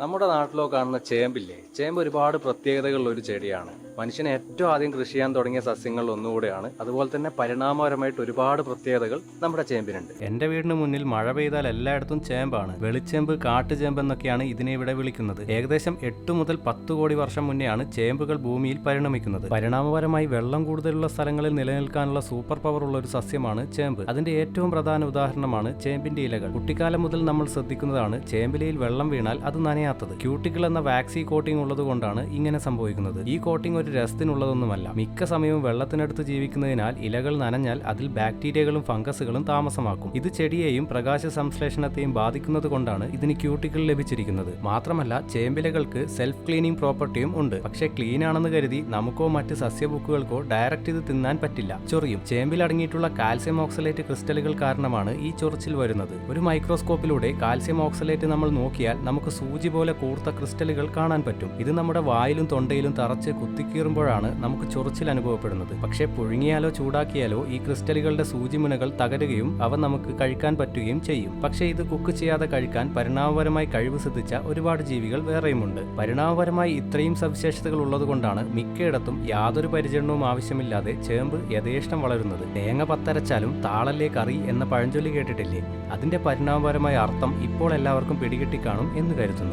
നമ്മുടെ നാട്ടിലോ കാണുന്ന ചേമ്പില്ലേ? ചേമ്പ് ഒരുപാട് പ്രത്യേകതകളുള്ള ഒരു ചെടിയാണ്. മനുഷ്യനെ ഏറ്റവും ആദ്യം കൃഷി ചെയ്യാൻ തുടങ്ങിയ സസ്യങ്ങളിൽ ഒന്നുകൂടെയാണ്. അതുപോലെ തന്നെ പരിണാമപരമായിട്ട് ഒരുപാട് പ്രത്യേകതകൾ നമ്മുടെ ചേമ്പിനുണ്ട്. എന്റെ വീടിന് മുന്നിൽ മഴ പെയ്താൽ എല്ലായിടത്തും ചേമ്പാണ്. വെളിച്ചേമ്പ് കാട്ടുചേമ്പ് എന്നൊക്കെയാണ് ഇതിനെ ഇവിടെ വിളിക്കുന്നത്. ഏകദേശം എട്ട് മുതൽ പത്ത് കോടി വർഷം മുന്നെയാണ് ചേമ്പുകൾ ഭൂമിയിൽ പരിണമിക്കുന്നത്. പരിണാമപരമായി വെള്ളം കൂടുതലുള്ള സ്ഥലങ്ങളിൽ നിലനിൽക്കാനുള്ള സൂപ്പർ പവർ ഉള്ള ഒരു സസ്യമാണ് ചേമ്പ്. അതിന്റെ ഏറ്റവും പ്രധാന ഉദാഹരണമാണ് ചേമ്പിന്റെ ഇലകൾ. കുട്ടിക്കാലം മുതൽ നമ്മൾ ശ്രദ്ധിക്കുന്നതാണ് ചേമ്പിലയിൽ വെള്ളം വീണാൽ അത് നനയാത്തത് ക്യൂട്ടിക്കിൾ എന്ന വാക്സി കോട്ടിംഗ് ഉള്ളതുകൊണ്ടാണ് ഇങ്ങനെ സംഭവിക്കുന്നത്. ഈ കോട്ടിംഗ് ഒരു രസത്തിനുള്ളതൊന്നുമല്ല. മിക്ക സമയവും വെള്ളത്തിനടുത്ത് ജീവിക്കുന്നതിനാൽ ഇലകൾ നനഞ്ഞാൽ അതിൽ ബാക്ടീരിയകളും ഫംഗസുകളും താമസമാക്കും. ഇത് ചെടിയെയും പ്രകാശ സംശ്ലേഷണത്തെയും ബാധിക്കുന്നത് കൊണ്ടാണ് ഇതിന് ക്യൂട്ടിക്കിൾ ലഭിച്ചിരിക്കുന്നത്. മാത്രമല്ല ചേമ്പിലകൾക്ക് സെൽഫ് ക്ലീനിങ് പ്രോപ്പർട്ടിയും ഉണ്ട്. പക്ഷേ ക്ലീൻ ആണെന്ന് കരുതി നമുക്കോ മറ്റ് സസ്യബുക്കുകൾക്കോ ഡയറക്റ്റ് ഇത് തിന്നാൻ പറ്റില്ല. ചൊറിയും. ചേമ്പിൽ അടങ്ങിയിട്ടുള്ള കാൽസ്യം ഓക്സലേറ്റ് ക്രിസ്റ്റലുകൾ കാരണമാണ് ഈ ചൊറിച്ചിൽ വരുന്നത്. ഒരു മൈക്രോസ്കോപ്പിലൂടെ കാൽസ്യം ഓക്സലേറ്റ് നമ്മൾ നോക്കിയാൽ നമുക്ക് സൂചി പോലെ കൂർത്ത ക്രിസ്റ്റലുകൾ കാണാൻ പറ്റും. ഇത് നമ്മുടെ വായിലും തൊണ്ടയിലും തറച്ച് കുത്തിക്കീറുമ്പോഴാണ് നമുക്ക് ചൊറിച്ചിൽ അനുഭവപ്പെടുന്നത്. പക്ഷേ പുഴുങ്ങിയാലോ ചൂടാക്കിയാലോ ഈ ക്രിസ്റ്റലുകളുടെ സൂചിമുനകൾ തകരുകയും അവ നമുക്ക് കഴിക്കാൻ പറ്റുകയും ചെയ്യും. പക്ഷേ ഇത് കുക്ക് ചെയ്യാതെ കഴിക്കാൻ പരിണാമപരമായി കഴിവ് സിദ്ധിച്ച ഒരുപാട് ജീവികൾ വേറെയുമുണ്ട്. പരിണാമപരമായി ഇത്രയും സവിശേഷതകൾ ഉള്ളതുകൊണ്ടാണ് മിക്കയിടത്തും യാതൊരു പരിചരണവും ആവശ്യമില്ലാതെ ചേമ്പ് യഥേഷ്ടം വളരുന്നത്. തേങ്ങ പത്തരച്ചാലും താളല്ലേ കറി എന്ന പഴഞ്ചൊല്ലി കേട്ടിട്ടില്ലേ? അതിന്റെ പരിണാമപരമായ അർത്ഥം ഇപ്പോൾ എല്ലാവർക്കും പിടികിട്ടിക്കാണും എന്ന് കരുതുന്നു.